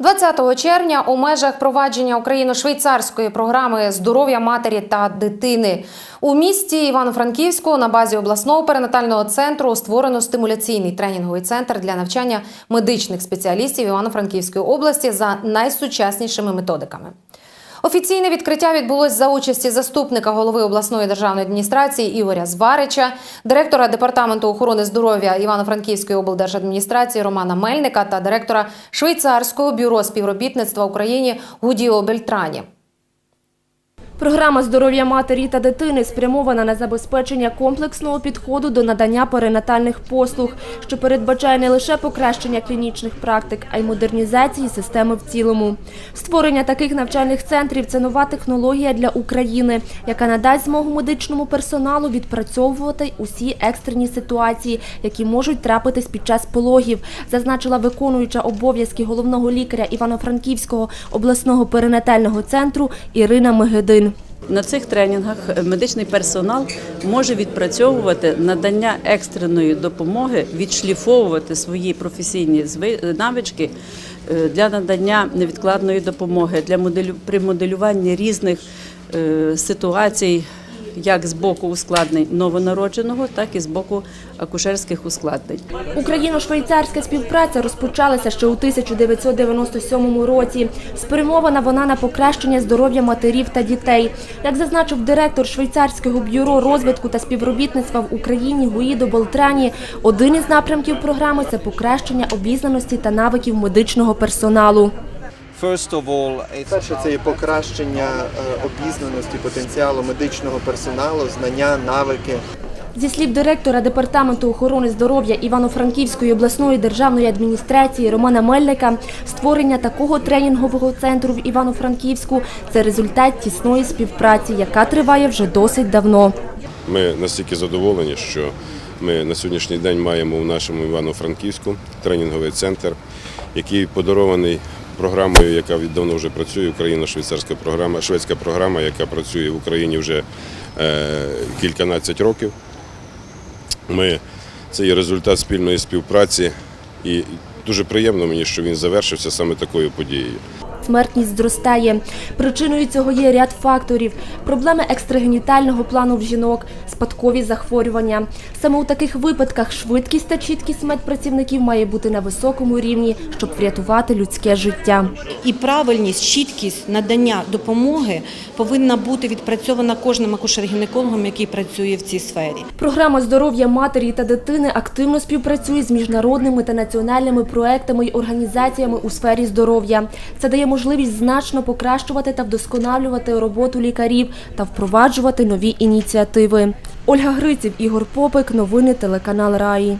20 червня у межах провадження україно-швейцарської програми здоров'я матері та дитини у місті Івано-Франківську на базі обласного перинатального центру створено стимуляційний тренінговий центр для навчання медичних спеціалістів Івано-Франківської області за найсучаснішими методиками. Офіційне відкриття відбулось за участі заступника голови обласної державної адміністрації Ігоря Зварича, директора департаменту охорони здоров'я Івано-Франківської облдержадміністрації Романа Мельника та директора швейцарського бюро співробітництва Україні Гудіо Бельтрані. Програма здоров'я матері та дитини спрямована на забезпечення комплексного підходу до надання перинатальних послуг, що передбачає не лише покращення клінічних практик, а й модернізації системи в цілому. Створення таких навчальних центрів це нова технологія для України, яка надасть змогу медичному персоналу відпрацьовувати усі екстрені ситуації, які можуть трапитись під час пологів, зазначила виконуюча обов'язки головного лікаря Івано-Франківського обласного перинатального центру Ірина Мегедин. На цих тренінгах медичний персонал може відпрацьовувати надання екстреної допомоги, відшліфовувати свої професійні навички е, для надання невідкладної допомоги для моделю при моделюванні різних е, ситуацій, як з боку ускладнень новонародженого, так і з боку акушерських ускладнень. Україно-швейцарська співпраця розпочалася ще у 1997 році. Спрямована вона на покращення здоров'я матерів та дітей. Як зазначив директор швейцарського бюро розвитку та співробітництва в Україні Гуїдо Болтрані, один із напрямків програми це покращення обізнаності та навиків медичного персоналу. Перше це є покращення е, обізнаності потенціалу медичного персоналу, знання, навики. Зі слів директора департаменту охорони здоров'я Івано-Франківської обласної державної адміністрації Романа Мельника, створення такого тренінгового центру в Івано-Франківську це результат тісної співпраці, яка триває вже досить давно. Ми настільки задоволені, що ми на сьогоднішній день маємо у нашому Івано-Франківську тренінговий центр, який подарований програмою, яка віддавно вже працює, Україна-швейцарська програма, шведська програма, яка працює в Україні вже е, кільканадцять років. Ми, це є результат спільної співпраці, і дуже приємно мені, що він завершився саме такою подією. Смертність зростає. Причиною цього є ряд факторів: проблеми екстрагенітального плану в жінок, спадкові захворювання. Саме у таких випадках швидкість та чіткість медпрацівників має бути на високому рівні, щоб врятувати людське життя. І правильність, чіткість надання допомоги повинна бути відпрацьована кожним акушер-гінекологом, який працює в цій сфері. Програма здоров'я матері та дитини активно співпрацює з міжнародними та національними проектами й організаціями у сфері здоров'я. Це дає можливість значно покращувати та вдосконалювати роботу лікарів та впроваджувати нові ініціативи. Ольга Гриців, Ігор Попик, новини телеканал Раї.